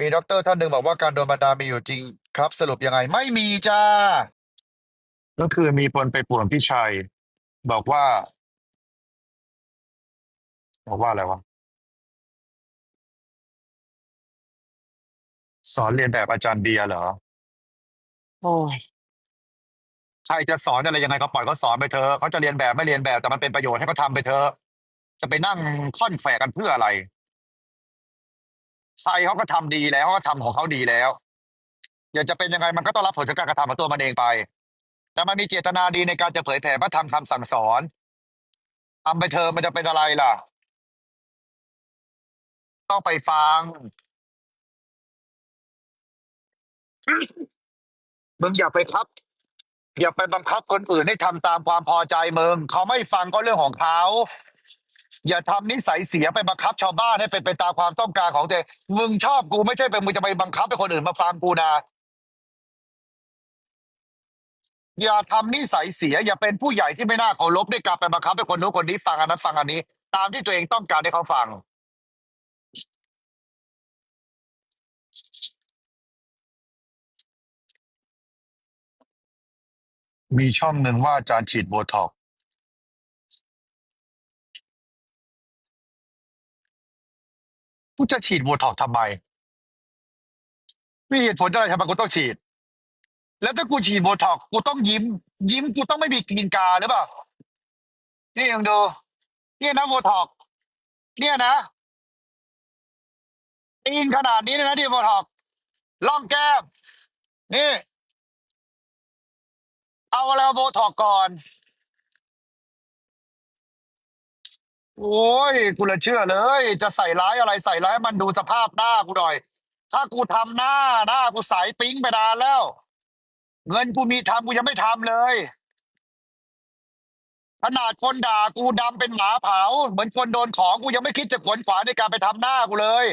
มีด็อกเตอร์ท่านหนึ่งบอกว่าการโดนบันดาลมีอยู่จริงครับ สรุปยังไง ไม่มีจ้า ก็คือมีคนไปป่วนพี่ชัย บอกว่า บอกว่าอะไรวะ สอนเรียนแบบอาจารย์เบียร์เหรอ โอ้ยใครจะสอนอะไรยังไงก็ปล่อยเขาสอนไปเถอะเขาจะเรียนแบบไม่เรียนแบบแต่มันเป็นประโยชน์ให้เขาทำไปเถอะจะไปนั่งค่อนแขวะกันเพื่ออะไร ชัยเขาก็ทำดีแล้วเขาก็ทำของเขาดีแล้วอยากจะเป็นยังไงมันก็ต้องรับผลจากการกระทำของตัวมันเองไป แต่มันมีเจตนาดีในการจะเผยแผ่พระธรรมคำสั่งสอนทำไปเถอมันจะเป็นอะไรล่ะ ต้องไปฟังมึงอย่าไปครับ อย่าไปบังคับคนอื่นให้ทำตามความพอใจมึงเขาไม่ฟังก็เรื่องของเขา อย่าทำนิสัยเสียไปบังคับชาวบ้านให้เป็นไปตามความต้องการของตัวเองมึงชอบกูไม่ใช่เป็นมึงจะไปบังคับให้คนอื่นมาฟังกูนะ อย่าทำนิสัยเสีย อย่าเป็นผู้ใหญ่ที่ไม่น่าเคารพด้วยการไปบังคับให้คนนู้นคนนี้ฟังอันนั้นฟังอันนี้ ตามที่ตัวเองต้องการให้เขาฟัง มีช่องหนึ่งว่าอาจารย์ฉีดโบท็อกซ์ กูจะฉีดโบท็อกซ์ทำไมมีเหตุผลอะไรทำไมกูต้องฉีด แล้วถ้ากูฉีดโบท็อกซ์กูต้องยิ้ม ยิ้มกูต้องไม่มีกลินกาหรือเปล่านี่ยังดูเนี่ยนะโบท็อกซ์เนี่ยนะตีนขนาดนี้เลยนะที่โบท็อกซ์ล่องแก้มนี่ เอาอะไรมาโบท็อกซ์ก่อน โอ้ยกูเลยเชื่อเลย จะใส่ร้ายอะไรใส่ร้ายมันดูสภาพหน้ากูหน่อย ถ้ากูทำหน้าหน้ากูใสปิ๊งไปนานแล้ว เงินกูมีทำกูยังไม่ทำเลย ขนาดคนด่ากูดำเป็นหมาเผา เหมือนคนโดนของกูยังไม่คิดจะขวนขวายในการไปทำหน้ากูเลย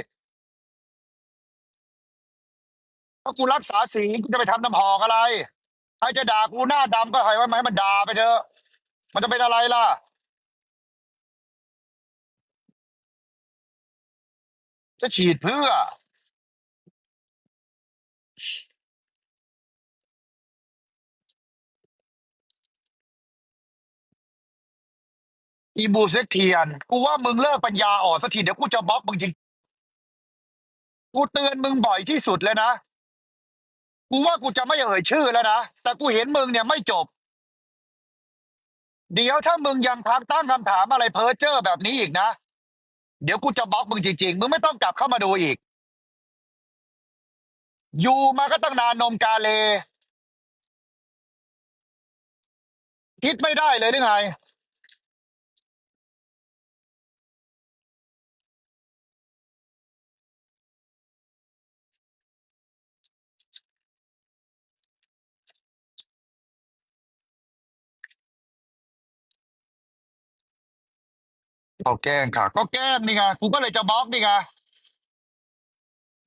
ถ้ากูรักษาศีลกูจะไปทำน้ำหอกอะไรใครจะด่ากูหน้าดำก็ให้ไว้ไหมมันด่าไปเถอะมันจะเป็นอะไรล่ะ จะฉีดเพื่อ อีบูเซ็กเทียน กูว่ามึงเลิกปัญญาอ่อนสักทีเดี๋ยวกูจะบล็อกมึงจริง กูเตือนมึงบ่อยที่สุดเลยนะ กูว่ากูจะไม่เอ่ยชื่อแล้วนะ แต่กูเห็นมึงเนี่ยไม่จบ เดี๋ยวถ้ามึงยังทักตั้งคำถามอะไรเพ้อเจ้อแบบนี้อีกนะ เดี๋ยวกูจะบล็อกมึงจริงๆ มึงไม่ต้องกลับเข้ามาดูอีก อยู่มาก็ตั้งนานนมกาเล คิดไม่ได้เลยหรือไง เขาแกล้งค่ะ ก็แกล้งนี่ไงกูก็เลยจะบล็อกนี่ไง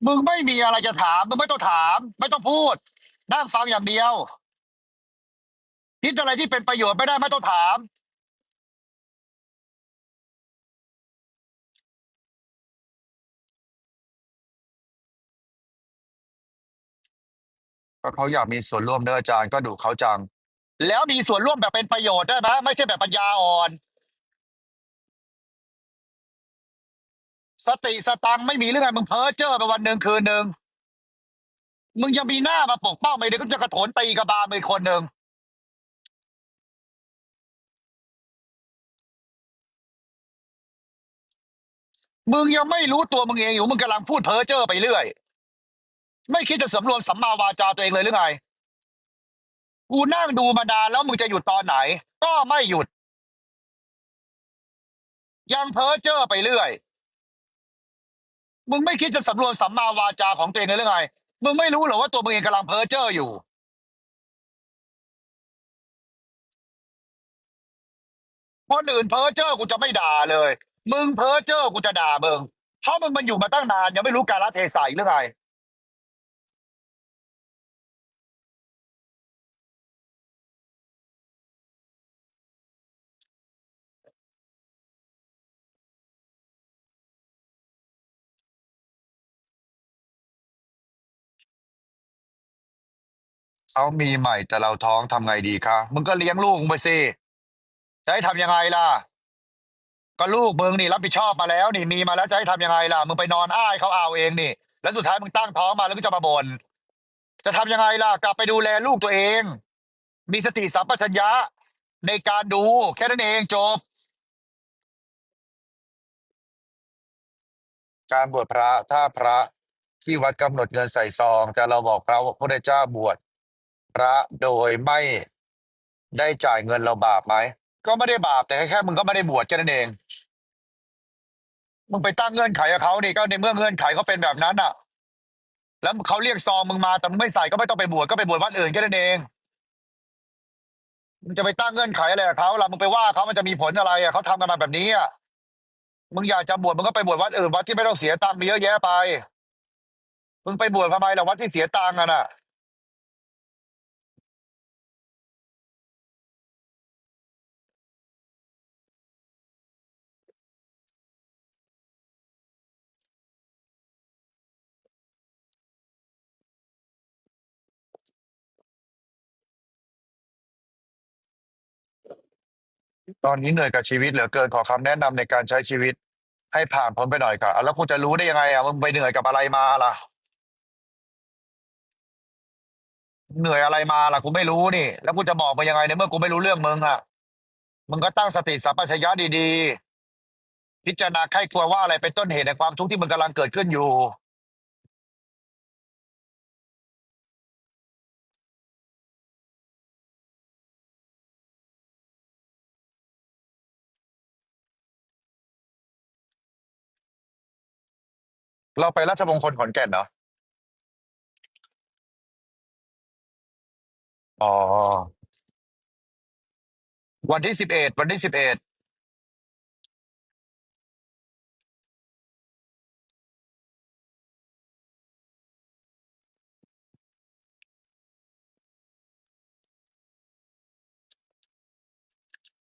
มึงไม่มีอะไรจะถามมึงไม่ต้องถาม ไม่ต้องพูดนั่งฟังอย่างเดียวคิดอะไรที่เป็นประโยชน์ไม่ได้ไม่ต้องถาม ก็เขาอยากมีส่วนร่วมเด้ออาจารย์ก็ดูเขาจัง แล้วมีส่วนร่วมแบบเป็นประโยชน์ได้ไหมไม่ใช่แบบปัญญาอ่อน สติสตังค์ไม่มีเรื่องไงมึงเพ้อเจ้อไปวันหนึ่งคืนหนึ่งมึงยังมีหน้ามาปกป้องไม่ได้ก็จะกระโถนตีกระบาลมือคนหนึ่งมึงยังไม่รู้ตัวมึงเองอยู่มึงกำลังพูดเพ้อเจ้อไปเรื่อย ไม่คิดจะสำรวมสัมมาวาจาตัวเองเลยหรือไงกูนั่งดูมานานแล้วมึงจะหยุดตอนไหน ก็ไม่หยุด ยังเพ้อเจ้อไปเรื่อย มึงไม่คิดจะสำรวมสัมมาวาจาของตัวเองเลยหรือไงมึงไม่รู้เหรอว่าตัวมึงเองกำลังเพ้อเจ้ออยู่ คนอื่นเพ้อเจ้อกูจะไม่ด่าเลย มึงเพ้อเจ้อกูจะด่ามึงเพราะมึงมันอยู่มาตั้งนานยังไม่รู้กาลเทศะอีกหรือไง เขามีใหม่แต่เราท้องทำไงดีคะมึงก็เลี้ยงลูกมึงไปสิจะให้ทำยังไงล่ะ ก็ลูกมึงนี่รับผิดชอบมาแล้ว นี่มีมาแล้วจะให้ทำยังไงล่ะมึงไปนอนอ้ายเขาเอาเองนี่ แล้วสุดท้ายมึงตั้งท้องมาแล้วก็จะมาบ่นจะทำยังไงล่ะ กลับไปดูแลลูกตัวเอง มีสติสัมปชัญญะในการดู แค่นั้นเองจบ การบวชพระถ้าพระที่วัดกำหนดเงินใส่ซอง แต่เราบอกพระว่าพระเจ้าบวช พระโดยไม่ได้จ่ายเงินเราบาปไหม ก็ไม่ได้บาปแต่แค่มึงก็ไม่ได้บวชแค่นั้นเอง มึงไปตั้งเงื่อนไขกับเขานี่ก็ในเมื่อเงื่อนไขเขาเป็นแบบนั้นอะ แล้วเขาเรียกซองมึงมาแต่มึงไม่ใส่ก็ไม่ต้องไปบวชก็ไปบวชวัดอื่นแค่นั้นเองมึงจะไปตั้งเงื่อนไขอะไรกับเขาล่ะมึงไปว่าเขามันจะมีผลอะไรอะเขาทำกันมาแบบนี้อะมึงอยากจะบวชมึงก็ไปบวชวัดอื่นวัดที่ไม่ต้องเสียตังค์มีเยอะแยะไป มึงไปบวชทำไมล่ะวัดที่เสียตังค์อะน่ะ ตอนนี้เหนื่อยกับชีวิตเหลือเกินขอคำแนะนำในการใช้ชีวิต ให้ผ่านพ้นไปหน่อยค่ะอะแล้วกูจะรู้ได้ยังไงอะมึงไปเหนื่อยกับอะไรมาล่ะ เหนื่อยอะไรมาล่ะกูไม่รู้นี่ แล้วกูจะบอกมึงยังไงในเมื่อกูไม่รู้เรื่องมึงอะมึงก็ตั้งสติสัมปชัญญะดีๆ พิจารณาใครควรว่าอะไรเป็นต้นเหตุในความทุกข์ที่มึงกำลังเกิดขึ้นอยู่ เราไปราชมงคลขอนแก่นเหรอ อ๋อ วันที่สิบเอ็ด วันที่สิบเอ็ด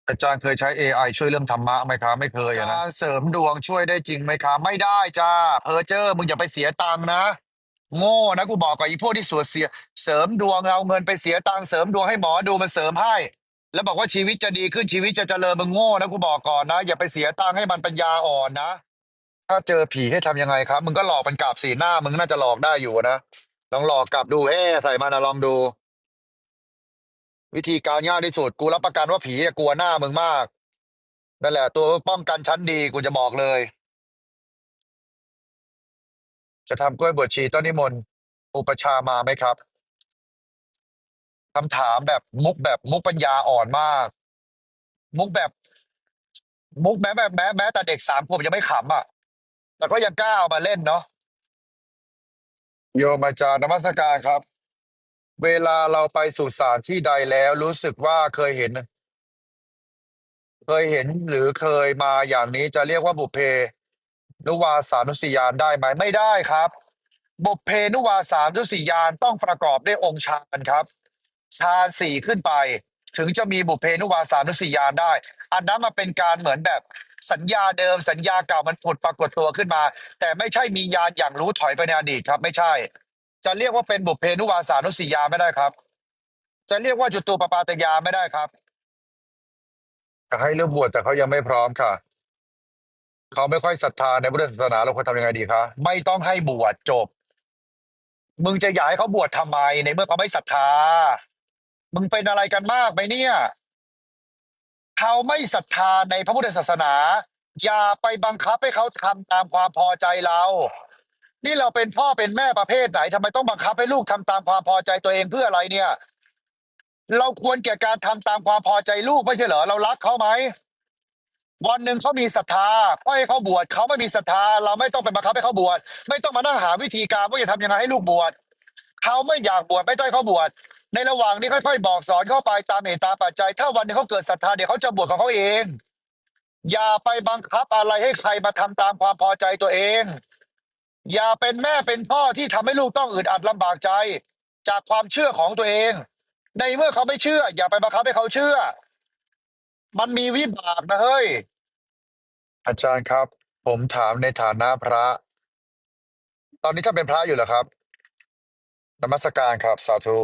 อาจารย์เคยใช้ AI ช่วยเรื่องธรรมะไหมครับไม่เคยอะนะเสริมดวงช่วยได้จริงไหมครับไม่ได้จ้าเพอเจอร์มึงอย่าไปเสียตังค์นะ โง่นะกูบอกกับอีพวกที่สวดเสีย เสริมดวงเอาเงินไปเสียตังค์เสริมดวงให้หมอดูมันเสริมให้ แล้วบอกว่าชีวิตจะดีขึ้นชีวิตจะเจริญมึงโง่นะกูบอกก่อนนะ อย่าไปเสียตังค์ให้มันปัญญาอ่อนนะ ถ้าเจอผีให้ทำยังไงครับ มึงก็หลอกมันกลับสีหน้ามึงน่าจะหลอกได้อยู่นะลองหลอกกลับดูเอ๊ะใส่มันนะลองดู วิธีการยากที่สุดกูรับประกันว่าผีอะกลัวหน้ามึงมากนั่นแหละ ตัวป้องกันชั้นดีกูจะบอกเลย จะทำกล้วยบวชชีต้นนิมนต์อุปชามาไหมครับคำถามแบบมุกแบบมุกปัญญาอ่อนมาก มุกแบบ มุกแม้แบบแม้แม้แต่เด็กสามขวบยังไม่ขำอะ แต่ก็ยังกล้าเอามาเล่นเนาะโยมอาจารย์นมัสการครับ เวลาเราไปสู่สานที่ใดแล้วรู้สึกว่าเคยเห็น เคยเห็นหรือเคยมาอย่างนี้จะเรียกว่าบุพเพ นุวาสานุสติญาณได้ไหมไม่ได้ครับ บุพเพนุวาสานุสติญาณต้องประกอบด้วยองค์ฌานครับฌานสี่ขึ้นไป ถึงจะมีบุพเพนุวาสานุสติญาณได้ อันนั้นมาเป็นการเหมือนแบบสัญญาเดิมสัญญาเก่ามันผุดปรากฏตัวขึ้นมา แต่ไม่ใช่มีญาณอย่างรู้ถอยไปในอดีตครับ ไม่ใช่ จะเรียกว่าเป็นบุพเพนุวาสานุสติญาไม่ได้ครับ จะเรียกว่าจุตูปปาตญาไม่ได้ครับจะให้เรื่องบวชแต่เขายังไม่พร้อมค่ะ เขาไม่ค่อยศรัทธาในพุทธศาสนาเราควรทำยังไงดีคะไม่ต้องให้บวชจบ มึงจะอยากให้เขาบวชทำไมในเมื่อเขาไม่ศรัทธา มึงเป็นอะไรกันมากไหมเนี่ย เขาไม่ศรัทธาในพระพุทธศาสนา อย่าไปบังคับให้เขาทำตามความพอใจเรา นี่เราเป็นพ่อเป็นแม่ประเภทไหนทำไมต้องบังคับให้ลูกทำตามความพอใจตัวเองเพื่ออะไรเนี่ย เราควรแก่การทำตามความพอใจลูกไม่ใช่เหรอเรารักเขาไหมวันหนึ่งเขามีศรัทธาก็ให้เขาบวชเขาไม่มีศรัทธา เราไม่ต้องไปบังคับให้เขาบวชไม่ต้องมานั่งหาวิธีการว่าจะทำยังไงให้ลูกบวชเขาไม่อยากบวชไม่ต้องให้เขาบวชในระหว่างนี้ค่อยๆบอกสอนเข้าไปตามเหตุตามปัจจัย ถ้าวันหนึงเขาเกิดศรัทธาเดี๋ยวเขาจะบวชของเขาเอง อย่าไปบังคับอะไรให้ใครมาทำตามความพอใจตัวเอง อย่าเป็นแม่เป็นพ่อที่ทำให้ลูกต้องอึดอัดลำบากใจ จากความเชื่อของตัวเอง ในเมื่อเขาไม่เชื่อ อย่าไปบังคับให้เขาเชื่อ มันมีวิบากนะเฮ้ย อาจารย์ครับ ผมถามในฐานะพระ ตอนนี้ถ้าเป็นพระอยู่เหรอครับนมัสการครับสาธุ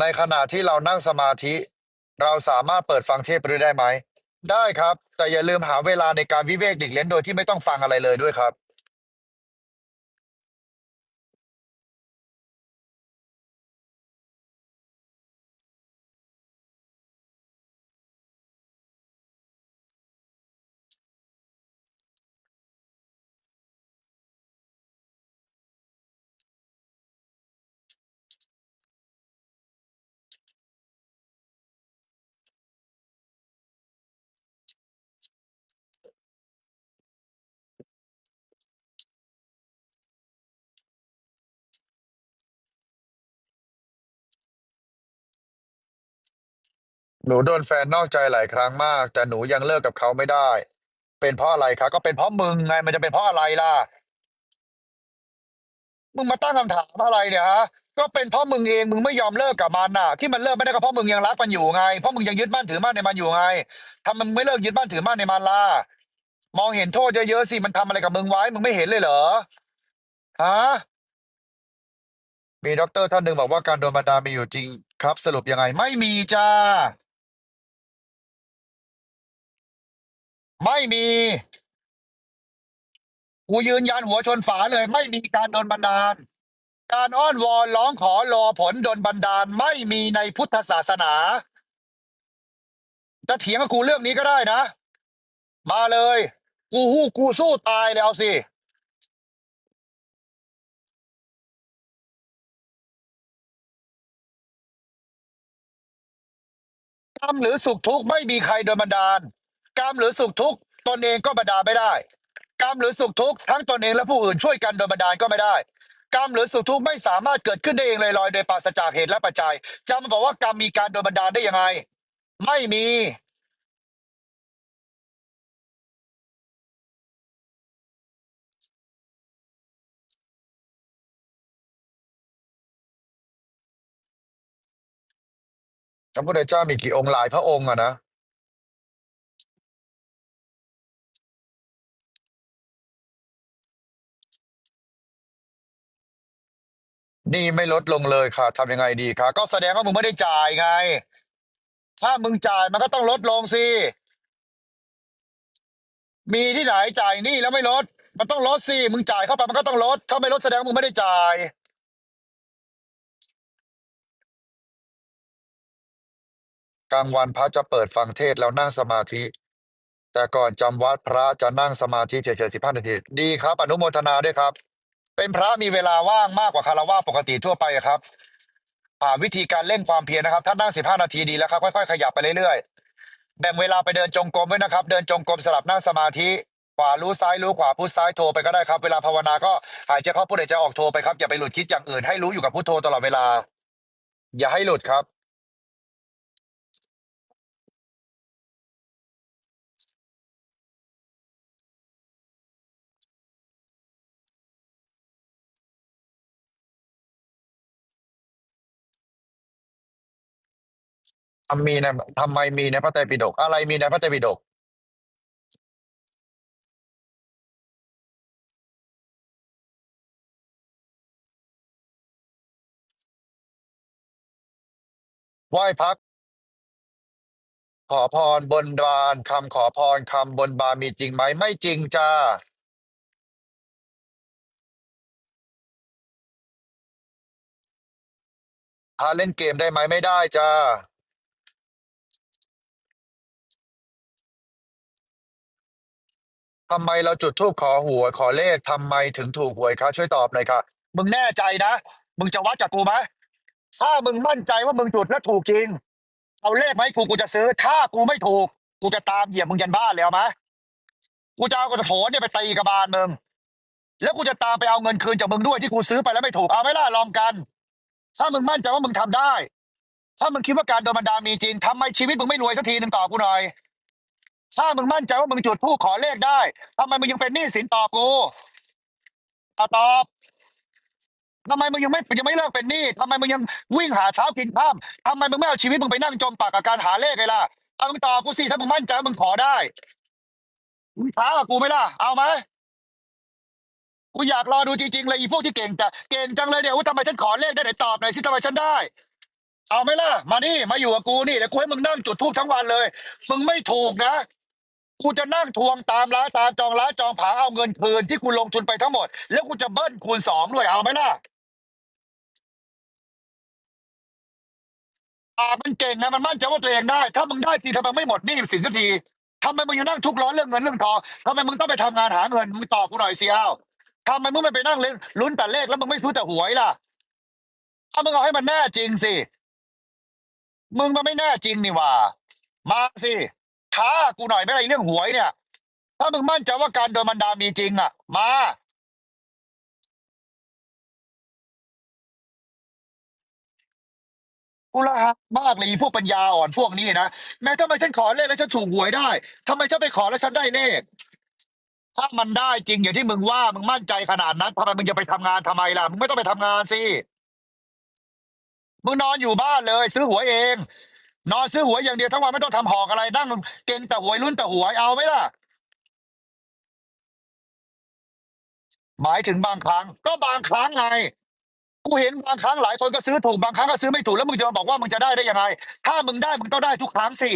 ในขณะที่เรานั่งสมาธิ เราสามารถเปิดฟังเทปไปด้วยได้ไหม ได้ครับ แต่อย่าลืมหาเวลาในการวิเวกดิกเล่นโดยที่ไม่ต้องฟังอะไรเลยด้วยครับ หนูโดนแฟนนอกใจหลายครั้งมาก แต่หนูยังเลิกกับเขาไม่ได้ เป็นเพราะอะไรคะก็เป็นเพราะมึงไงมันจะเป็นเพราะอะไรล่ะ มึงมาตั้งคำถามอะไรเนี่ยฮะ ก็เป็นเพราะมึงเองมึงไม่ยอมเลิกกับมันน่ะ ที่มันเลิกไม่ได้ก็เพราะมึงยังรักมันอยู่ไง เพราะมึงยังยึดมั่นถือมั่นในมันอยู่ไงทำมมึงไม่เลิกยึดมั่นถือมั่นในมันล่ะ มองเห็นโทษเยอะๆสิมันทำอะไรกับมึงไว้ มึงไม่เห็นเลยเหรอ ฮะ มีด็อกเตอร์ท่านหนึ่งบอกว่าการโดนบันดาลมีอยู่จริงครับ สรุปยังไง ไม่มีจ้า ไม่มีกูยืนยันหัวชนฝาเลย ไม่มีการโดนบันดาล การอ้อนวอนร้องขอรอผลโดนบันดาลไม่มีในพุทธศาสนาจะเถียงกับกูเรื่องนี้ก็ได้นะ มาเลย กูฮู้กูสู้ตายเลยเอาสิกรรมหรือสุขทุกข์ไม่มีใครโดนบันดาล กรรมหรือสุขทุกข์ตนเองก็บันดาไม่ได้ กรรมหรือสุขทุกข์ทั้งตนเองและผู้อื่นช่วยกันโดนบันดาก็ไม่ได้ กรรมหรือสุขทุกข์ไม่สามารถเกิดขึ้นได้เองลอยๆโดยปราศจากเหตุและปัจจัยจะมาบอกว่ากรรมมีการโดนบันดาได้ยังไง ไม่มีพระพุทธเจ้ามีกี่องค์หลายพระองค์อะนะ นี่ไม่ลดลงเลยค่ะทำยังไงดีคะก็แสดงว่ามึงไม่ได้จ่ายไง ถ้ามึงจ่ายมันก็ต้องลดลงสิมีที่ไหนจ่ายหนี่แล้วไม่ลด มันต้องลดสิมึงจ่ายเข้าไปมันก็ต้องลด ถ้าไม่ลดแสดงว่ามึงไม่ได้จ่ายกลางวันพระจะเปิดฟังเทศแล้วนั่งสมาธิ แต่ก่อนจำวัดพระจะนั่งสมาธิเฉยๆสิบห้านาที ดีครับ อนุโมทนาด้วยครับ เป็นพระมีเวลาว่างมากกว่าคารวะปกติทั่วไปครับอ่าวิธีการเล่นความเพียรนะครับ ถ้านั่งสิบห้านาทีดีแล้วครับค่อยๆขยับไปเรื่อยๆแบ่งเวลาไปเดินจงกรมด้วยนะครับ เดินจงกรมสลับนั่งสมาธิขวารู้ซ้ายรู้ขวาพุทซ้ายโทรไปก็ได้ครับ เวลาภาวนาก็หายใจเข้าพุทหายใจออกโทรไปครับอย่าไปหลุดคิดอย่างอื่นให้รู้อยู่กับพุทโธตลอดเวลา อย่าให้หลุดครับ ทำมีนะทำไมมีในพระไตรปิฎกอะไรมีในพระไตรปิฎกไหว้พักขอพรบนบานคำขอพรคำบนบานมีจริงไหมไม่จริงจ้าพาเล่นเกมได้ไหมไม่ได้จ้า ทำไมเราจุดธูปขอหวยขอเลขทำไมถึงถูกหวยคะช่วยตอบหน่อยค่ะ มึงแน่ใจนะ มึงจะวัดจากกูไหมถ้ามึงมั่นใจว่ามึงจุดแล้วถูกจริง เอาเลขไหมาให้กูกูจะซื้อ ถ้ากูไม่ถูก กูจะตามเหยียบมึงยันบ้านเลยเอาไหมกูจะเอากระโถนเนี่ยไปตีกระบาลมึง แล้วกูจะตามไปเอาเงินคืนจากมึงด้วยที่กูซื้อไปแล้วไม่ถูกเอาไหมล่ะลองกัน ถ้ามึงมั่นใจว่ามึงทำได้ ถ้ามึงคิดว่าการโดนบันดาลมีจริงทำไมชีวิตมึงไม่รวยสักทีหนึ่งต่อบกูหน่อย ถ้ามึงมั่นใจว่ามึงจุดผู้ขอเลขได้ทำไมมึงยังเป็นหนี้สินต่อกูเอาตอบทำไมมึงยังไม่ยังไม่เลิกเป็นหนี้ทำไมมึงยังวิ่งหาเช้ากินข้ามทำไมมึงไม่เอาชีวิตมึงไปนั่งจมปากกับการหาเลขเลยล่ะเอามึงตอบกูสิถ้ามึงมั่นใจว่ามึงขอได้มึงช้ากับกูไหมล่ะเอาไหมกูอยากรอดูจริงๆเลยอีพวกที่เก่งแต่เก่งจังเลยเนี่ยว่าทำไมฉันขอเลขได้ไหนตอบหน่อยสิทำไมฉันได้ เอาไหมล่ะ มานี่มาอยู่กับกูนี่เดี๋ยวกูให้มึงนั่งจุดทูบทั้งวันเลย มึงไม่ถูกนะ กูจะนั่งทวงตามร้านตามจองร้านจองผาเอาเงินคืนที่กูลงทุนไปทั้งหมด แล้วกูจะเบิ้ลคูณสองด้วยเอาไหมล่ะอ่ามันเก่งนะมันมั่นใจว่าตัวเองได้ ถ้ามึงได้จริทำไมไม่หมดหนี้สินสักทีทำไมมึงยังนั่งทุกข์ร้อนเรื่องเงินเรื่องทองทำไมมึงต้องไปทำงานหาเงินมึงตอบกูหน่อยสิเอาทำไมมึงไม่ไปนั่งเล่นลุ้นแต่เลขแล้วมึงไม่ซื้อแต่หวยล่ะถ้ามึงเอาให้มันแน่จริงสิมึงมันไม่แน่จริงนี่หว่า มาสิ ท้ากูหน่อยไม่ไรเรื่องหวยเนี่ย ถ้ามึงมั่นใจว่าการโดนบันดาลมีจริงอะ มา กูละมากเลยพวกปัญญาอ่อนพวกนี้นะ แม้ทำไมฉันขอเลขแล้วฉันถูกหวยได้ทำไมฉันไปขอแล้วฉันได้เลข ถ้ามันได้จริงอย่างที่มึงว่ามึงมั่นใจขนาดนั้นทำไมมึงจะไปทำงานทำไมล่ะ มึงไม่ต้องไปทำงานสิ มึงนอนอยู่บ้านเลย ซื้อหวยเอง นอนซื้อหวยอย่างเดียวทั้งวันไม่ต้องทำหอกอะไรนั่งเก่งแต่หวยลุ้นแต่หวยเอาไหมล่ะ หมายถึงบางครั้ง ก็บางครั้งไงกูเห็นบางครั้งหลายคนก็ซื้อถูกบางครั้งก็ซื้อไม่ถูกแล้วมึงจะมาบอกว่ามึงจะได้ได้ยังไง ถ้ามึงได้มึงต้องได้ทุกครั้งสิ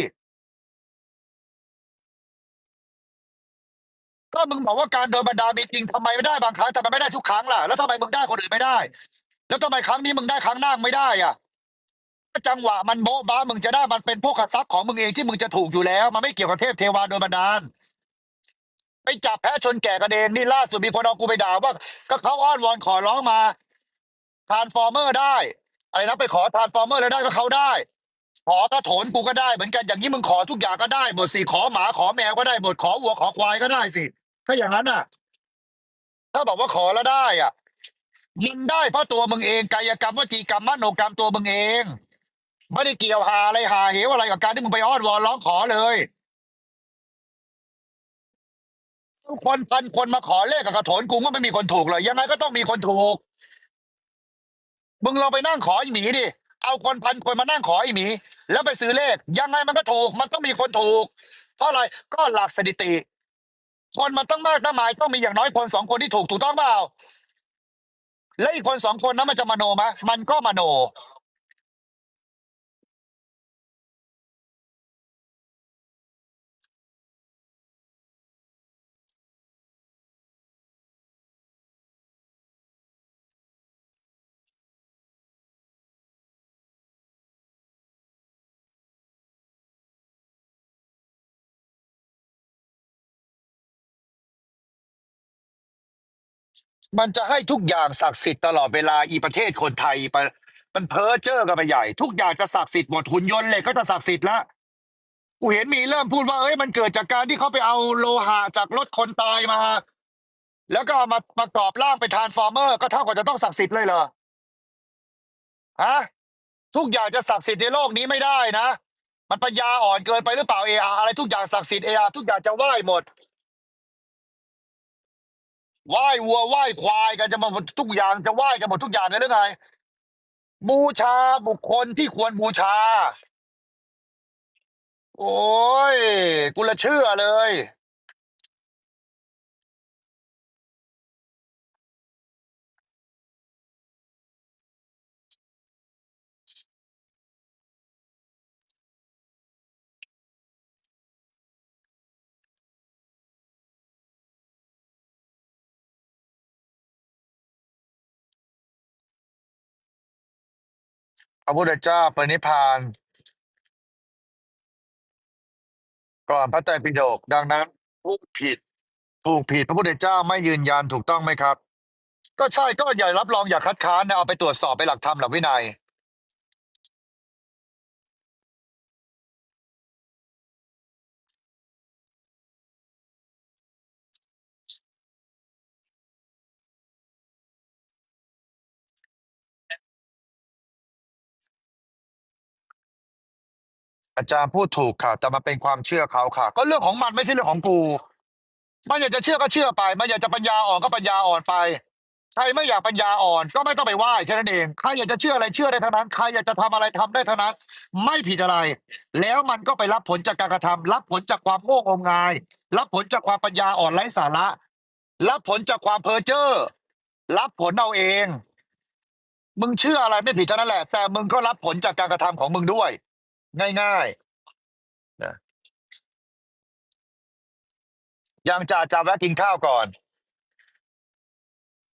ก็มึงบอกว่าการโดนบันดาลมีจริงทำไมไม่ได้บางครั้งทำไมไม่ได้ทุกครั้งล่ะแล้วทำไมมึงได้คนอื่นไม่ได้ แล้วทำไมครั้งนี้มึงได้ครั้งหน้าไม่ได้อะ จังหวะมันโบ๊ะบ้ามึงจะได้มันเป็นพวกขัดทรัพย์ของมึงเองที่มึงจะถูกอยู่แล้ว มันไม่เกี่ยวกับเทพเทวาโดนบันดาลไปจับแพ้ชนแก่กันเองนี่ล่าสุดมีคนเอากูไปด่าว่าก็เขาอ้อนวอนขอร้องมาทานฟอร์เมอร์ได้ อะไรนะไปขอทานฟอร์เมอร์แล้วได้ก็เขาได้ ขอกระโถนกูก็ได้เหมือนกันอย่างนี้มึงขอทุกอย่างก็ได้หมดสิขอหมาขอแมวก็ได้หมดขอวัวขอควายก็ได้สิถ้าอย่างนั้นอะ ถ้าบอกว่าขอแล้วได้อะมันได้เพราะตัวมึงเองกายกรรมวจีกรรมมโนกรรมตัวมึงเอง ไม่ได้เกี่ยวหาอะไรหาเหวอะไรกับการที่มึงไปอ้อนวอนร้องขอเลยคนพันคนมาขอเลขกับกระโถนกูก็ไม่มีคนถูกเลยยังไงก็ต้องมีคนถูก มึงลองไปนั่งขอไอหมีดิเอาคนพันคนมานั่งขอไอหมี แล้วไปซื้อเลข ยังไงมันก็ถูก มันต้องมีคนถูก เพราะอะไรก็หลักสถิติ คนมันต้องมากต้องหมายต้องมีอย่างน้อยคนสองคนที่ถูกถูกต้องเปล่าและอีกคนสองคนนั้นมันจะมโนไหมมันก็มโน มันจะให้ทุกอย่างศักดิ์สิทธิ์ตลอดเวลาอีประเทศคนไทยมันเพ้อเจ้อกันไปใหญ่ ทุกอย่างจะศักดิ์สิทธิ์หมดหุ่นยนต์เหล็กก็จะศักดิ์สิทธิ์ล้วกูเห็นมีเริ่มพูดว่าเอ้ยมันเกิดจากการที่เขาไปเอาโลหะจากรถคนตายมา แล้วก็เอามาประกอบร่างเป็นทรานส์ฟอร์เมอร์ก็เท่ากับจะต้องศักดิ์สิทธิ์เลยเหรอฮะทุกอย่างจะศักดิ์สิทธิ์ในโลกนี้ไม่ได้นะ มันปัญญาอ่อนเกินไปหรือเปล่าเออาอะไรทุกอย่างศักดิ์สิทธิ์เออาทุกอย่างจะไหว้หมด ไหว้วัวไหว้ควายกันจะมาหมดทุกอย่างจะไหว้กันหมดทุกอย่างเลยหรือไงบูชาบุคคลที่ควรบูชา โอ้ยกูละเชื่อเลย พระพุทธเจ้าปรินิพพาน ก่อนพระไตรปิฎกดังนั้นพูดผิด ถูกผิดพระพุทธเจ้าไม่ยืนยันถูกต้องไหมครับ ก็ใช่ก็อย่ารับรองอย่าคัดค้านนะเอาไปตรวจสอบไปหลักธรรมหลักวินัย อาจารย์พูดถูกค่ะ แต่มาเป็นความเชื่อเขาค่ะ ก็เรื่องของมันไม่ใช่เรื่องของกูมันอยากจะเชื่อก็เชื่อไป มันอยากจะปัญญาอ่อนก็ปัญญาอ่อนไป ใครไม่อยากปัญญาอ่อนก็ไม่ต้องไปไหว้แค่นั้นเอง ใครอยากจะเชื่ออะไรเชื่อได้เท่านั้น ใครอยากจะทำอะไรทำได้เท่านั้น ไม่ผิดอะไร แล้วมันก็ไปรับผลจากการกระทำ รับผลจากความโง่งมงาย รับผลจากความปัญญาอ่อนไร้สาระ รับผลจากความเพ้อเจ้อ รับผลเอาเอง มึงเชื่ออะไรไม่ผิดเท่านั้นแหละ แต่มึงก็รับผลจากการกระทำของมึงด้วย ง่ายๆนะยังจ่าจ่าแวะกินข้าวก่อน